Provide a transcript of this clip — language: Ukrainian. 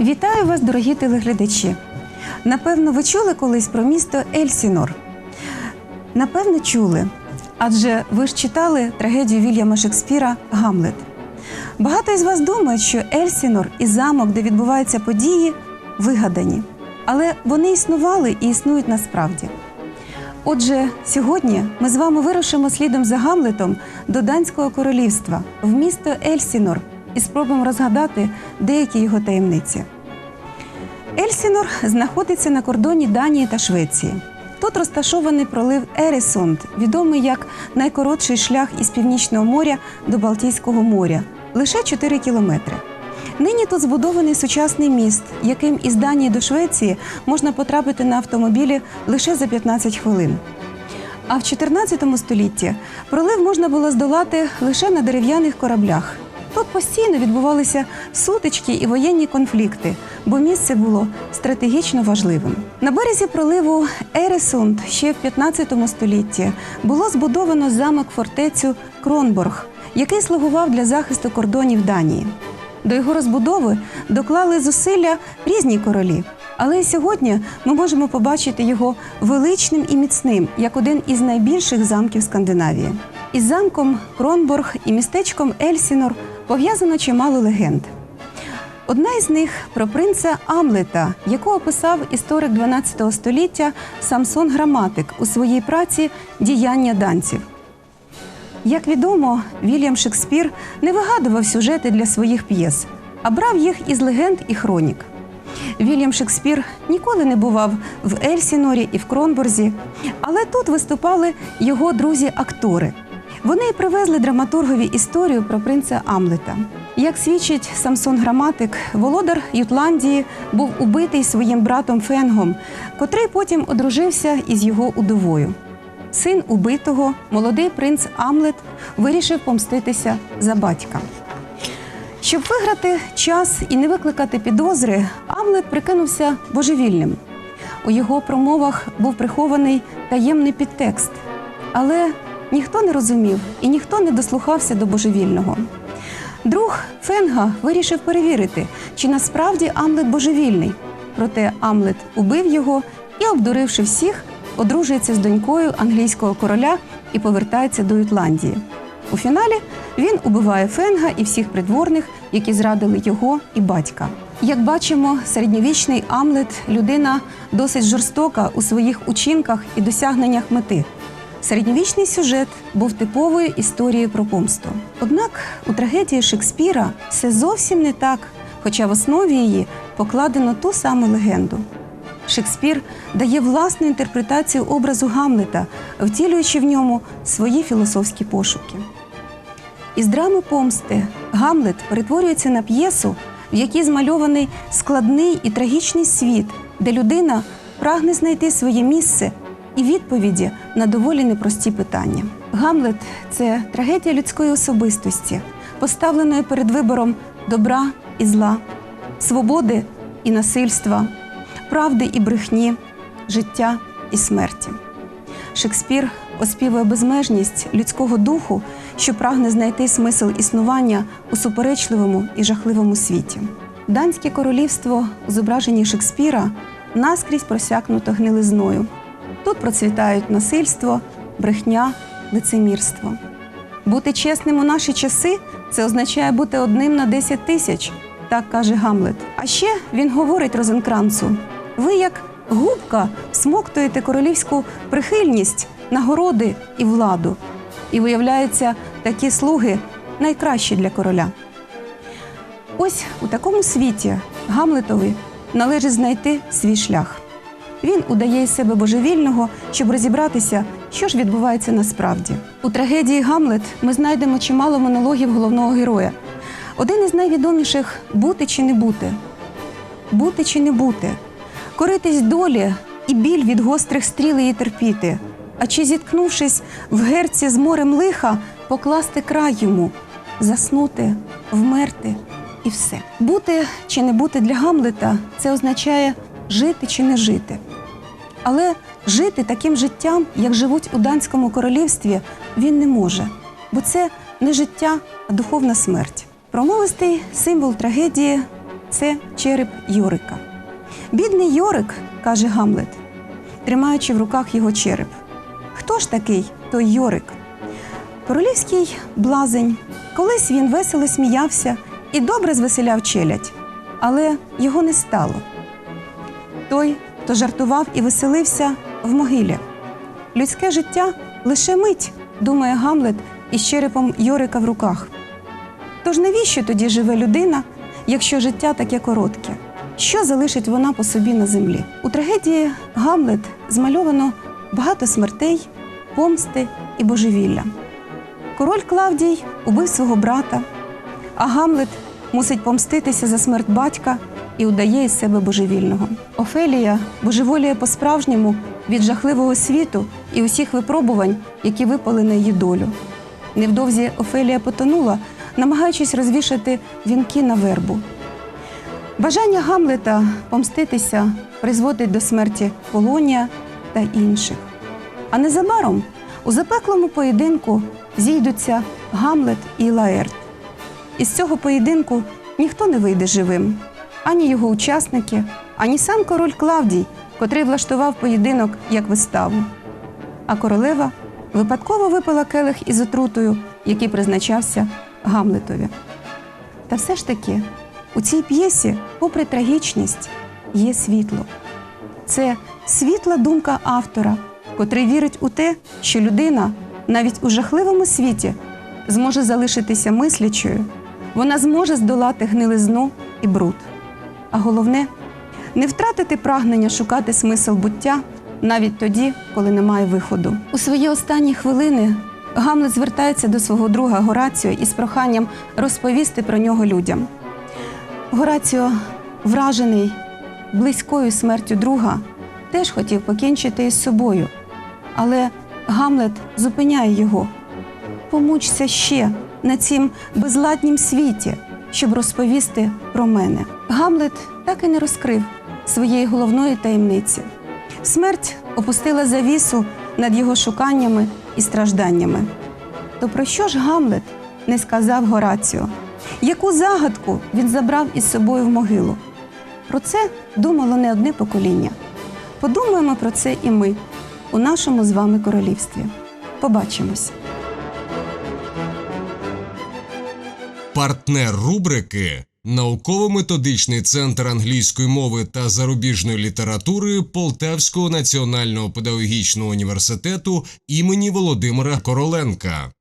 Вітаю вас, дорогі телеглядачі. Напевно, ви чули колись про місто Ельсінор. Напевно, чули. Адже ви ж читали трагедію Вільяма Шекспіра Гамлет. Багато із вас думають, що Ельсінор і замок, де відбуваються події, вигадані. Але вони існували і існують насправді. Отже, сьогодні ми з вами вирушимо слідом за Гамлетом до Данського королівства в місто Ельсінор і спробуємо розгадати деякі його таємниці. Ельсінор знаходиться на кордоні Данії та Швеції. Тут розташований пролив Ересунд, відомий як найкоротший шлях із Північного моря до Балтійського моря лише 4 кілометри. Нині тут збудований сучасний міст, яким із Данії до Швеції можна потрапити на автомобілі лише за 15 хвилин. А в 14 столітті пролив можна було здолати лише на дерев'яних кораблях. Тут постійно відбувалися сутички і воєнні конфлікти, бо місце було стратегічно важливим. На березі проливу Ересунд ще в 15 столітті було збудовано замок фортецю Кронборг, який слугував для захисту кордонів Данії. До його розбудови доклали зусилля різні королі. Але сьогодні ми можемо побачити його величним і міцним як один із найбільших замків Скандинавії. Із замком Кронборг і містечком Ельсінор пов'язано чимало легенд. Одна із них про принца Амлета, яку описав історик 12 століття Самсон Граматик у своїй праці Діяння данців. Як відомо, Вільям Шекспір не вигадував сюжети для своїх п'єс, а брав їх із легенд і хронік. Вільям Шекспір ніколи не бував в Ельсінорі і в Кронборзі, але тут виступали його друзі-актори. Вони привезли драматургові історію про принца Амлета. Як свідчить Самсон Граматик, володар Ютландії був убитий своїм братом Фенгом, котрий потім одружився із його удовою. Син убитого, молодий принц Амлет, вирішив помститися за батька. Щоб виграти час і не викликати підозри, Амлет прикинувся божевільним. У його промовах був прихований таємний підтекст, але ніхто не розумів і ніхто не дослухався до божевільного. Друг Фенга вирішив перевірити, чи насправді Амлет божевільний. Проте Амлет убив його і, обдуривши всіх, одружується з донькою англійського короля і повертається до Ютландії. У фіналі він убиває Фенга і всіх придворних, які зрадили його і батька. Як бачимо, середньовічний Амлет людина досить жорстока у своїх учинках і досягненнях мети. Середньовічний сюжет був типовою історією про помсту. Однак у трагедії Шекспіра все зовсім не так, хоча в основі її покладено ту саму легенду. Шекспір дає власну інтерпретацію образу Гамлета, втілюючи в ньому свої філософські пошуки. Із драми помсти Гамлет перетворюється на п'єсу, в якій змальований складний і трагічний світ, де людина прагне знайти своє місце і відповіді на доволі непрості питання. Гамлет це трагедія людської особистості, поставленої перед вибором добра і зла, свободи і насильства, правди і брехні, життя і смерті. Шекспір оспівує безмежність людського духу, що прагне знайти смисл існування у суперечливому і жахливому світі. Данське королівство у зображенні Шекспіра наскрізь просякнуто гнилизною. Тут процвітають насильство, брехня, лицемірство. Бути чесним у наші часи це означає бути одним на 10 тисяч, так каже Гамлет. А ще він говорить Розенкранцу: ви як губка смоктуєте королівську прихильність, нагороди і владу. І виявляється, такі слуги найкращі для короля. Ось у такому світі Гамлетові належить знайти свій шлях. Він удає із себе божевільного, щоб розібратися, що ж відбувається насправді. У трагедії Гамлет ми знайдемо чимало монологів головного героя. Один із найвідоміших бути чи не бути. Бути чи не бути, коритись долі і біль від гострих стріл її терпіти. А чи зіткнувшись в герці з морем лиха, покласти край йому, заснути, вмерти і все. Бути чи не бути для Гамлета це означає жити чи не жити. Але жити таким життям, як живуть у данському королівстві, він не може, бо це не життя, а духовна смерть. Промовистий символ трагедії це череп Йорика. Бідний Йорик, каже Гамлет, тримаючи в руках його череп. Хто ж такий той Йорик? Королівський блазень. Колись він весело сміявся і добре звеселяв челядь, але його не стало. Той, хто жартував і веселився в могилі. Людське життя лише мить, думає Гамлет із черепом Йорика в руках. Тож навіщо тоді живе людина, якщо життя таке коротке? Що залишить вона по собі на землі? У трагедії Гамлет змальовано багато смертей, помсти і божевілля. Король Клавдій убив свого брата, а Гамлет мусить помститися за смерть батька і удає із себе божевільного. Офелія божеволіє по-справжньому від жахливого світу і усіх випробувань, які випали на її долю. Невдовзі Офелія потонула, намагаючись розвішати вінки на вербу. Бажання Гамлета помститися призводить до смерті Полонія та інших. А незабаром у запеклому поєдинку зійдуться Гамлет і Лаерт. Із цього поєдинку ніхто не вийде живим, ані його учасники, ані сам король Клавдій, котрий влаштував поєдинок як виставу. А королева випадково випила келих із отрутою, який призначався Гамлетові. Та все ж таки, у цій п'єсі, попри трагічність, є світло. Це світла думка автора, котрий вірить у те, що людина навіть у жахливому світі зможе залишитися мислячою, вона зможе здолати гнилизну і бруд. А головне не втратити прагнення шукати смисл буття навіть тоді, коли немає виходу. У свої останні хвилини Гамлет звертається до свого друга Гораціо із проханням розповісти про нього людям. Гораціо, вражений близькою смертю друга, теж хотів покінчити із собою, але Гамлет зупиняє його. Помучся ще на цім безладнім світі, щоб розповісти про мене. Гамлет так і не розкрив своєї головної таємниці. Смерть опустила завісу над його шуканнями і стражданнями. То про що ж Гамлет не сказав Гораціо? Яку загадку він забрав із собою в могилу? Про це думало не одне покоління. Подумаємо про це і ми у нашому з вами королівстві. Побачимось. Партнер рубрики Науково-методичний центр англійської мови та зарубіжної літератури Полтавського національного педагогічного університету імені Володимира Короленка.